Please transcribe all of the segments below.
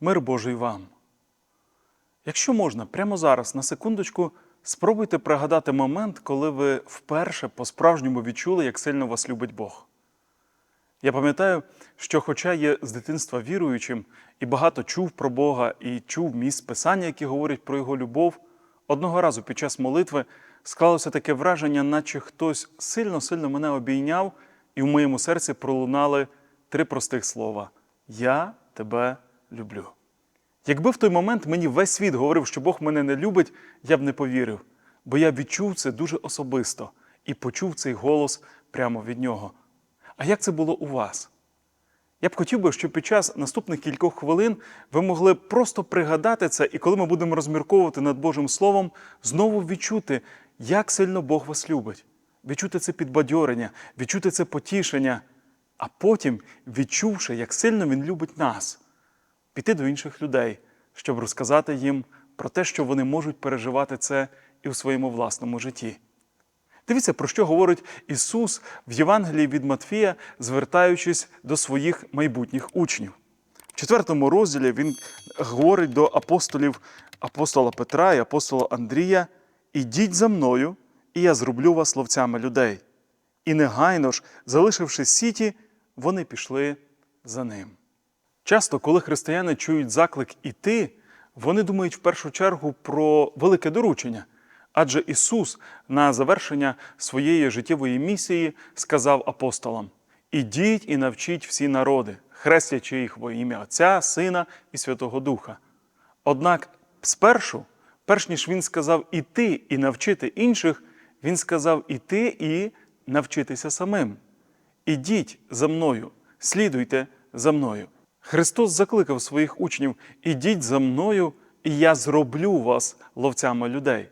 Мир Божий вам. Якщо можна, прямо зараз, на секундочку, спробуйте пригадати момент, коли ви вперше по-справжньому відчули, як сильно вас любить Бог. Я пам'ятаю, що, хоча є з дитинства віруючим і багато чув про Бога і чув місць писання, які говорять про його любов, одного разу під час молитви склалося таке враження, наче хтось сильно-сильно мене обійняв, і в моєму серці пролунали три простих слова: Я тебе люблю. Якби в той момент мені весь світ говорив, що Бог мене не любить, я б не повірив, бо я відчув це дуже особисто і почув цей голос прямо від нього. А як це було у вас? Я б хотів би, щоб під час наступних кількох хвилин ви могли просто пригадати це, і коли ми будемо розмірковувати над Божим Словом, знову відчути, як сильно Бог вас любить, відчути це підбадьорення, відчути це потішення, а потім, відчувши, як сильно Він любить нас, піти до інших людей, щоб розказати їм про те, що вони можуть переживати це і в своєму власному житті. Дивіться, про що говорить Ісус в Євангелії від Матфія, звертаючись до своїх майбутніх учнів. В четвертому розділі він говорить до апостолів апостола Петра і апостола Андрія: Ідіть за мною, і я зроблю вас ловцями людей. І негайно ж, залишивши сіті, вони пішли за ним. Часто, коли християни чують заклик іти, вони думають в першу чергу про велике доручення. Адже Ісус на завершення своєї життєвої місії сказав апостолам: Ідіть і навчіть всі народи, хрестячи їх во ім'я Отця, Сина і Святого Духа. Однак спершу, перш ніж Він сказав іти і навчити інших, Він сказав іти і навчитися самим. Ідіть за мною, слідуйте за мною. Христос закликав своїх учнів: ідіть за мною, і я зроблю вас ловцями людей.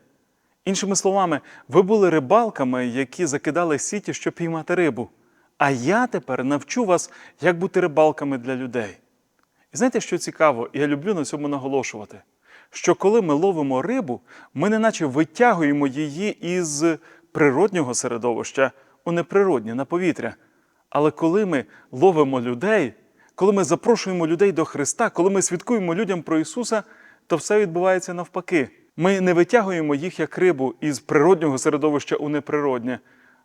Іншими словами, ви були рибалками, які закидали сіті, щоб піймати рибу. А я тепер навчу вас, як бути рибалками для людей. І знаєте, що цікаво, і я люблю на цьому наголошувати, що коли ми ловимо рибу, ми неначе витягуємо її із природнього середовища у неприроднє на повітря. Але коли ми ловимо людей, коли ми запрошуємо людей до Христа, коли ми свідкуємо людям про Ісуса, то все відбувається навпаки. Ми не витягуємо їх як рибу із природнього середовища у неприроднє,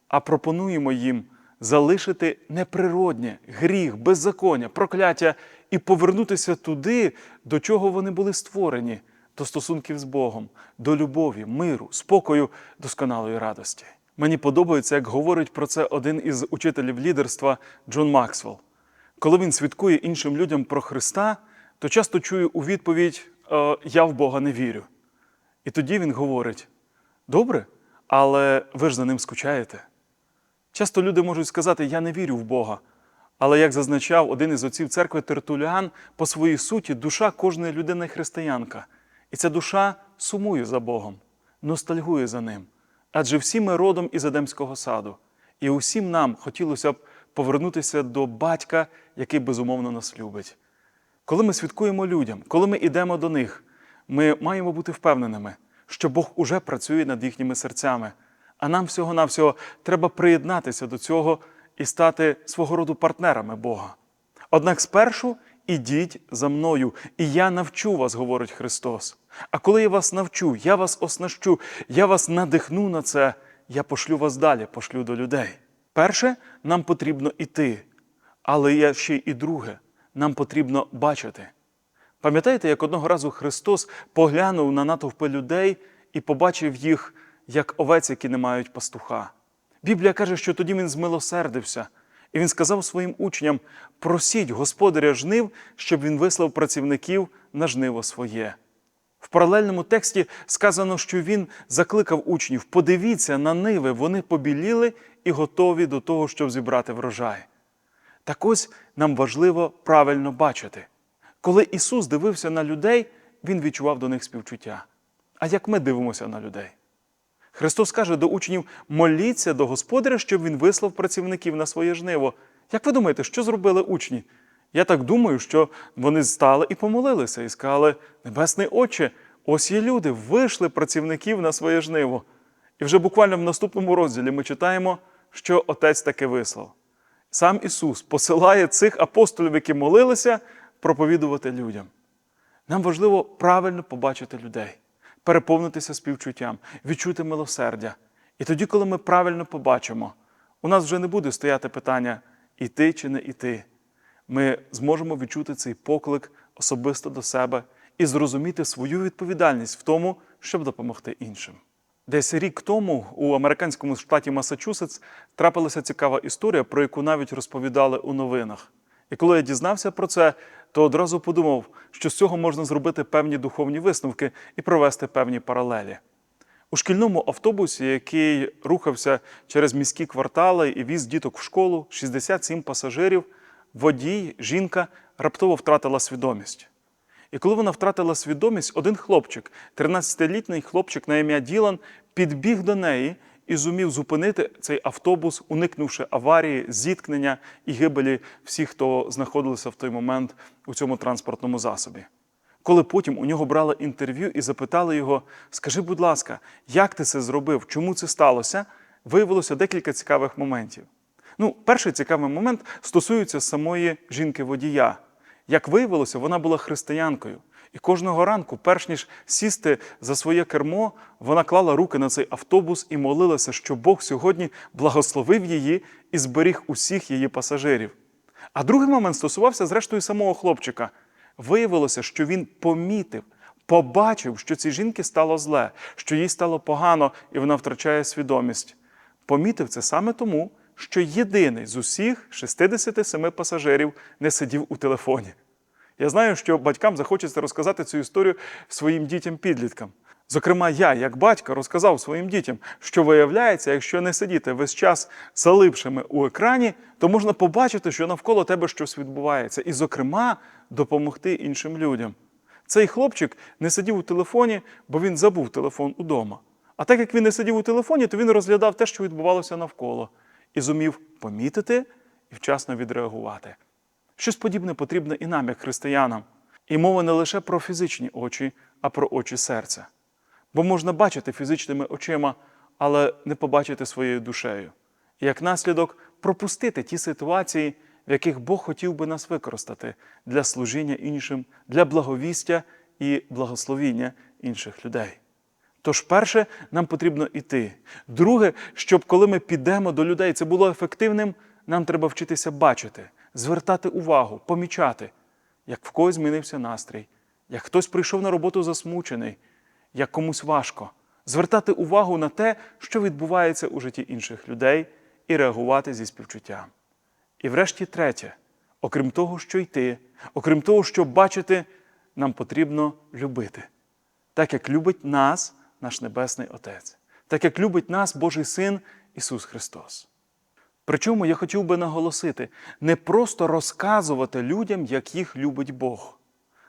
а пропонуємо їм залишити неприроднє, гріх, беззаконня, прокляття і повернутися туди, до чого вони були створені, до стосунків з Богом, до любові, миру, спокою, досконалої радості. Мені подобається, як говорить про це один із учителів лідерства Джон Максвелл. Коли він свідкує іншим людям про Христа, то часто чую у відповідь «Е, Я в Бога не вірю. І тоді він говорить: добре, але ви ж за ним скучаєте. Часто люди можуть сказати, я не вірю в Бога. Але як зазначав один із отців церкви Тертуліан, по своїй суті, душа кожної людини християнка. І ця душа сумує за Богом, ностальгує за ним. Адже всі ми родом із Едемського саду, і усім нам хотілося б повернутися до батька, який безумовно нас любить. Коли ми свідкуємо людям, коли ми йдемо до них, ми маємо бути впевненими, що Бог уже працює над їхніми серцями, а нам всього-навсього треба приєднатися до цього і стати свого роду партнерами Бога. Однак спершу ідіть за мною, і я навчу вас, говорить Христос. А коли я вас навчу, я вас оснащу, я вас надихну на це, я пошлю вас далі, пошлю до людей. Перше, нам потрібно іти, але є ще і друге, нам потрібно бачити. Пам'ятаєте, як одного разу Христос поглянув на натовпи людей і побачив їх як овець, які не мають пастуха. Біблія каже, що тоді він змилосердився, і він сказав своїм учням: просіть господаря жнив, щоб він вислав працівників на жниво своє. В паралельному тексті сказано, що він закликав учнів: подивіться на ниви, вони побіліли і готові до того, щоб зібрати врожай. Так ось нам важливо правильно бачити. Коли Ісус дивився на людей, Він відчував до них співчуття. А як ми дивимося на людей? Христос каже до учнів: моліться до Господаря, щоб Він вислав працівників на своє жниво. Як ви думаєте, що зробили учні? Я так думаю, що вони стали і помолилися, і сказали: Небесний Отче, ось є люди, вийшли працівників на своє жниво. І вже буквально в наступному розділі ми читаємо, що Отець таки вислав. Сам Ісус посилає цих апостолів, які молилися, проповідувати людям. Нам важливо правильно побачити людей, переповнитися співчуттям, відчути милосердя. І тоді, коли ми правильно побачимо, у нас вже не буде стояти питання іти чи не іти. Ми зможемо відчути цей поклик особисто до себе і зрозуміти свою відповідальність в тому, щоб допомогти іншим. Десь рік тому у американському штаті Масачусетс трапилася цікава історія, про яку навіть розповідали у новинах. І коли я дізнався про це, то одразу подумав, що з цього можна зробити певні духовні висновки і провести певні паралелі. У шкільному автобусі, який рухався через міські квартали і віз діток в школу, 67 пасажирів, водій, жінка раптово втратила свідомість. І коли вона втратила свідомість, один хлопчик, 13-літній хлопчик на ім'я Ділан, підбіг до неї і зумів зупинити цей автобус, уникнувши аварії, зіткнення і гибелі всіх, хто знаходилися в той момент у цьому транспортному засобі. Коли потім у нього брали інтерв'ю і запитали його: Скажи, будь ласка, як ти це зробив? Чому це сталося? Виявилося декілька цікавих моментів. Ну, перший цікавий момент стосується самої жінки-водія. Як виявилося, вона була християнкою. І кожного ранку, перш ніж сісти за своє кермо, вона клала руки на цей автобус і молилася, що Бог сьогодні благословив її і зберіг усіх її пасажирів. А другий момент стосувався, зрештою, самого хлопчика. Виявилося, що він помітив, побачив, що цій жінки стало зле, що їй стало погано і вона втрачає свідомість. Помітив це саме тому, що єдиний з усіх 67 пасажирів не сидів у телефоні. Я знаю, що батькам захочеться розказати цю історію своїм дітям-підліткам. Зокрема, я, як батько, розказав своїм дітям, що виявляється, якщо не сидіти весь час залипшими у екрані, то можна побачити, що навколо тебе щось відбувається, і, зокрема, допомогти іншим людям. Цей хлопчик не сидів у телефоні, бо він забув телефон удома. А так як він не сидів у телефоні, то він розглядав те, що відбувалося навколо, і зумів помітити і вчасно відреагувати. Щось подібне потрібно і нам, як християнам. І мова не лише про фізичні очі, а про очі серця. Бо можна бачити фізичними очима, але не побачити своєю душею. І як наслідок пропустити ті ситуації, в яких Бог хотів би нас використати для служіння іншим, для благовістя і благословіння інших людей. Тож, перше, нам потрібно йти. Друге, щоб коли ми підемо до людей, це було ефективним, нам треба вчитися бачити, звертати увагу, помічати, як в когось змінився настрій, як хтось прийшов на роботу засмучений, як комусь важко, звертати увагу на те, що відбувається у житті інших людей, і реагувати зі співчуттям. І врешті третє, окрім того, що йти, окрім того, що бачити, нам потрібно любити, так як любить нас наш Небесний Отець, так як любить нас Божий Син Ісус Христос. Причому я хотів би наголосити, не просто розказувати людям, як їх любить Бог.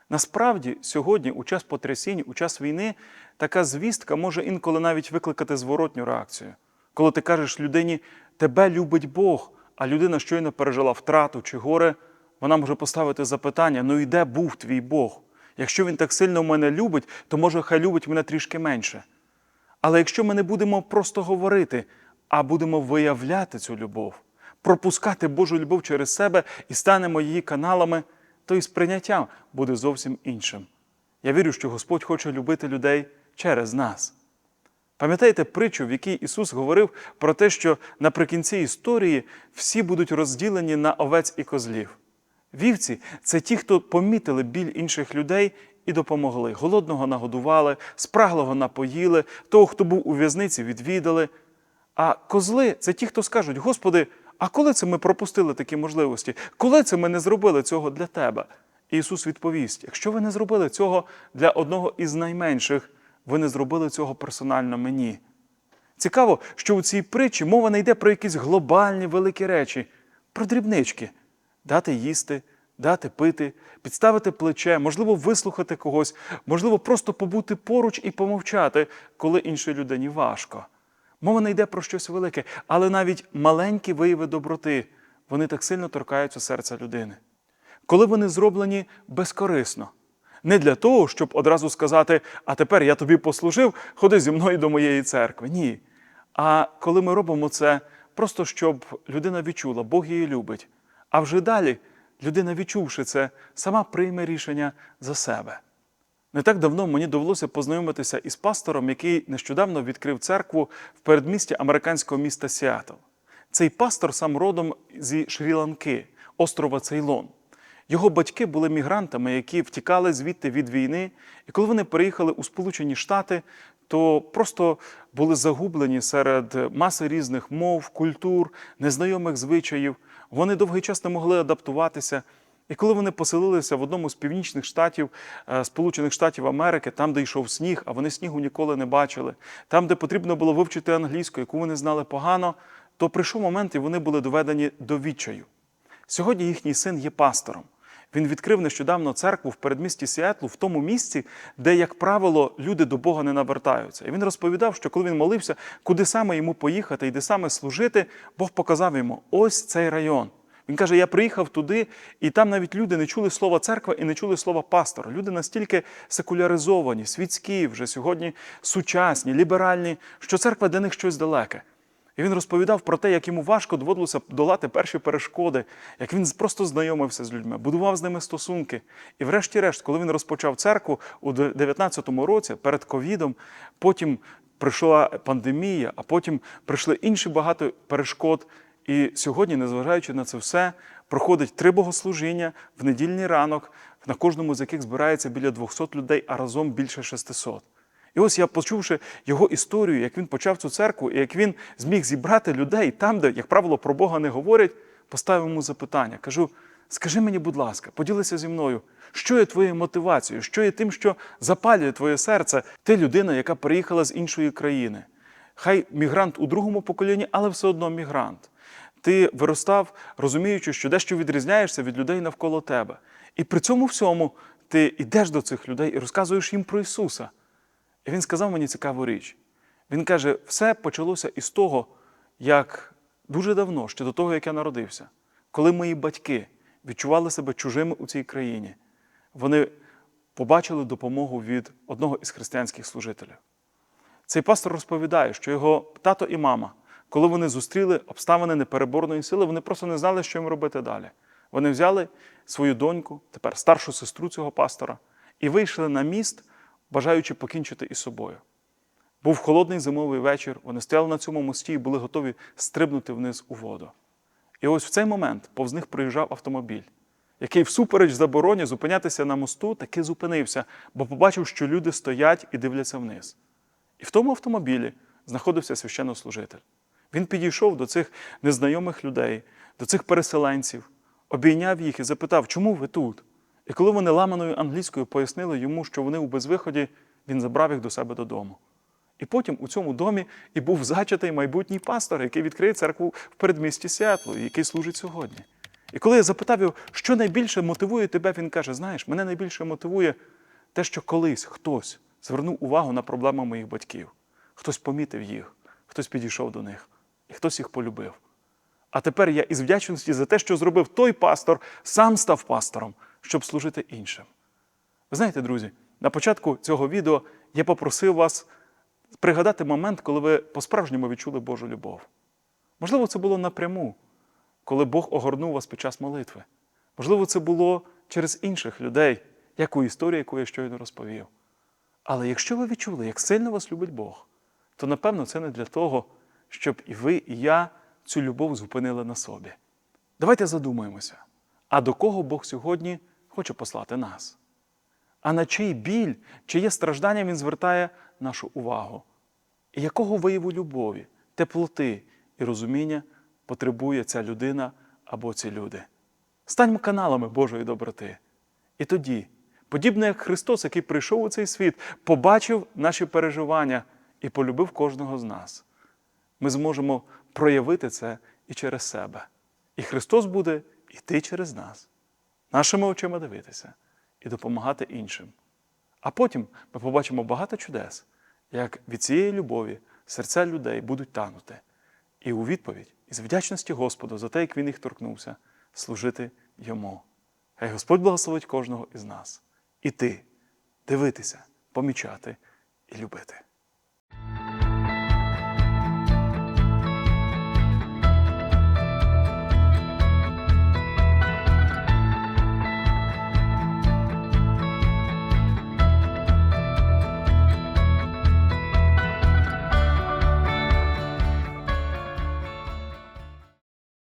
Насправді, сьогодні, у час потрясінь, у час війни, така звістка може інколи навіть викликати зворотню реакцію. Коли ти кажеш людині, тебе любить Бог, а людина щойно пережила втрату чи горе, вона може поставити запитання: ну і де був твій Бог? Якщо він так сильно мене любить, то може хай любить мене трішки менше. Але якщо ми не будемо просто говорити, а будемо виявляти цю любов, пропускати Божу любов через себе і станемо її каналами, то і сприйняття буде зовсім іншим. Я вірю, що Господь хоче любити людей через нас. Пам'ятаєте притчу, в якій Ісус говорив про те, що наприкінці історії всі будуть розділені на овець і козлів. Вівці це ті, хто помітили біль інших людей і допомогли. Голодного нагодували, спраглого напоїли, того, хто був у в'язниці, відвідали. А козли це ті, хто скажуть: Господи, а коли це ми пропустили такі можливості? Коли це ми не зробили цього для Тебе? І Ісус відповість: якщо ви не зробили цього для одного із найменших, ви не зробили цього персонально мені. Цікаво, що у цій притчі мова не йде про якісь глобальні великі речі, про дрібнички дати їсти, дати пити, підставити плече, можливо, вислухати когось, можливо, просто побути поруч і помовчати, коли іншій людині важко. Мова не йде про щось велике, але навіть маленькі вияви доброти вони так сильно торкаються серця людини. Коли вони зроблені безкорисно, не для того, щоб одразу сказати, а тепер я тобі послужив, ходи зі мною до моєї церкви. Ні. А коли ми робимо це, просто щоб людина відчула, Бог її любить. А вже далі людина, відчувши це, сама прийме рішення за себе. Не так давно мені довелося познайомитися із пастором, який нещодавно відкрив церкву в передмісті американського міста Сіатл. Цей пастор сам родом зі Шрі-Ланки, острова Цейлон. Його батьки були мігрантами, які втікали звідти від війни, і коли вони переїхали у Сполучені Штати, то просто були загублені серед маси різних мов, культур, незнайомих звичаїв. Вони довгий час не могли адаптуватися. І коли вони поселилися в одному з північних штатів е, Сполучених Штатів Америки, там, де йшов сніг, а вони снігу ніколи не бачили, там, де потрібно було вивчити англійську, яку вони знали погано, то прийшов момент, і вони були доведені до відчаю. Сьогодні їхній син є пастором. Він відкрив нещодавно церкву в передмісті Сіетлу, в тому місці, де, як правило, люди до Бога не навертаються. І він розповідав, що коли він молився, куди саме йому поїхати і де саме служити, Бог показав йому ось цей район. Він каже: я приїхав туди, і там навіть люди не чули слова церква і не чули слова пастор. Люди настільки секуляризовані, світські, вже сьогодні сучасні, ліберальні, що церква для них щось далеке. І він розповідав про те, як йому важко доводилося долати перші перешкоди, як він просто знайомився з людьми, будував з ними стосунки. І, врешті-решт, коли він розпочав церкву у 19-му році перед ковідом, потім прийшла пандемія, а потім прийшли інші багато перешкод. І сьогодні, незважаючи на це все, проходить три богослужіння в недільний ранок, на кожному з яких збирається біля 200 людей, а разом більше 600. І ось я, почувши його історію, як він почав цю церкву, і як він зміг зібрати людей там, де, як правило, про Бога не говорять, поставив йому запитання. Кажу: скажи мені, будь ласка, поділися зі мною, що є твоєю мотивацією, що є тим, що запалює твоє серце, ти людина, яка приїхала з іншої країни. Хай мігрант у другому поколінні, але все одно мігрант. Ти виростав, розуміючи, що дещо відрізняєшся від людей навколо тебе. І при цьому всьому ти йдеш до цих людей і розказуєш їм про Ісуса. І він сказав мені цікаву річ. Він каже: все почалося із того, як дуже давно, ще до того, як я народився, коли мої батьки відчували себе чужими у цій країні, вони побачили допомогу від одного із християнських служителів. Цей пастор розповідає, що його тато і мама, коли вони зустріли обставини непереборної сили, вони просто не знали, що їм робити далі. Вони взяли свою доньку, тепер старшу сестру цього пастора, і вийшли на міст, бажаючи покінчити із собою. Був холодний зимовий вечір, вони стояли на цьому мості і були готові стрибнути вниз у воду. І ось в цей момент повз них приїжджав автомобіль, який, всупереч забороні зупинятися на мосту, таки зупинився, бо побачив, що люди стоять і дивляться вниз. І в тому автомобілі знаходився священнослужитель. Він підійшов до цих незнайомих людей, до цих переселенців, обійняв їх і запитав, чому ви тут? І коли вони ламаною англійською пояснили йому, що вони у безвиході, він забрав їх до себе додому. І потім у цьому домі і був зачатий майбутній пастор, який відкриє церкву в передмісті Сіатлу, який служить сьогодні. І коли я запитав його, що найбільше мотивує тебе, він каже: знаєш, мене найбільше мотивує те, що колись хтось звернув увагу на проблеми моїх батьків, хтось помітив їх, хтось підійшов до них, і хтось їх полюбив. А тепер я із вдячності за те, що зробив той пастор, сам став пастором, щоб служити іншим. Ви знаєте, друзі, на початку цього відео я попросив вас пригадати момент, коли ви по-справжньому відчули Божу любов. Можливо, це було напряму, коли Бог огорнув вас під час молитви. Можливо, це було через інших людей, як у історії, яку я щойно розповів. Але якщо ви відчули, як сильно вас любить Бог, то напевно це не для того, щоб і ви, і я цю любов зупинили на собі. Давайте задумаємося, а до кого Бог сьогодні хоче послати нас? А на чий біль, чиє страждання Він звертає нашу увагу? І якого вияву любові, теплоти і розуміння потребує ця людина або ці люди? Станьмо каналами Божої доброти. І тоді, подібно як Христос, який прийшов у цей світ, побачив наші переживання і полюбив кожного з нас, ми зможемо проявити це і через себе. І Христос буде йти через нас, нашими очима дивитися і допомагати іншим. А потім ми побачимо багато чудес, як від цієї любові серця людей будуть танути. І у відповідь, із вдячності Господу за те, як Він їх торкнувся, служити йому. Хай Господь благословить кожного із нас. Іти, дивитися, помічати і любити.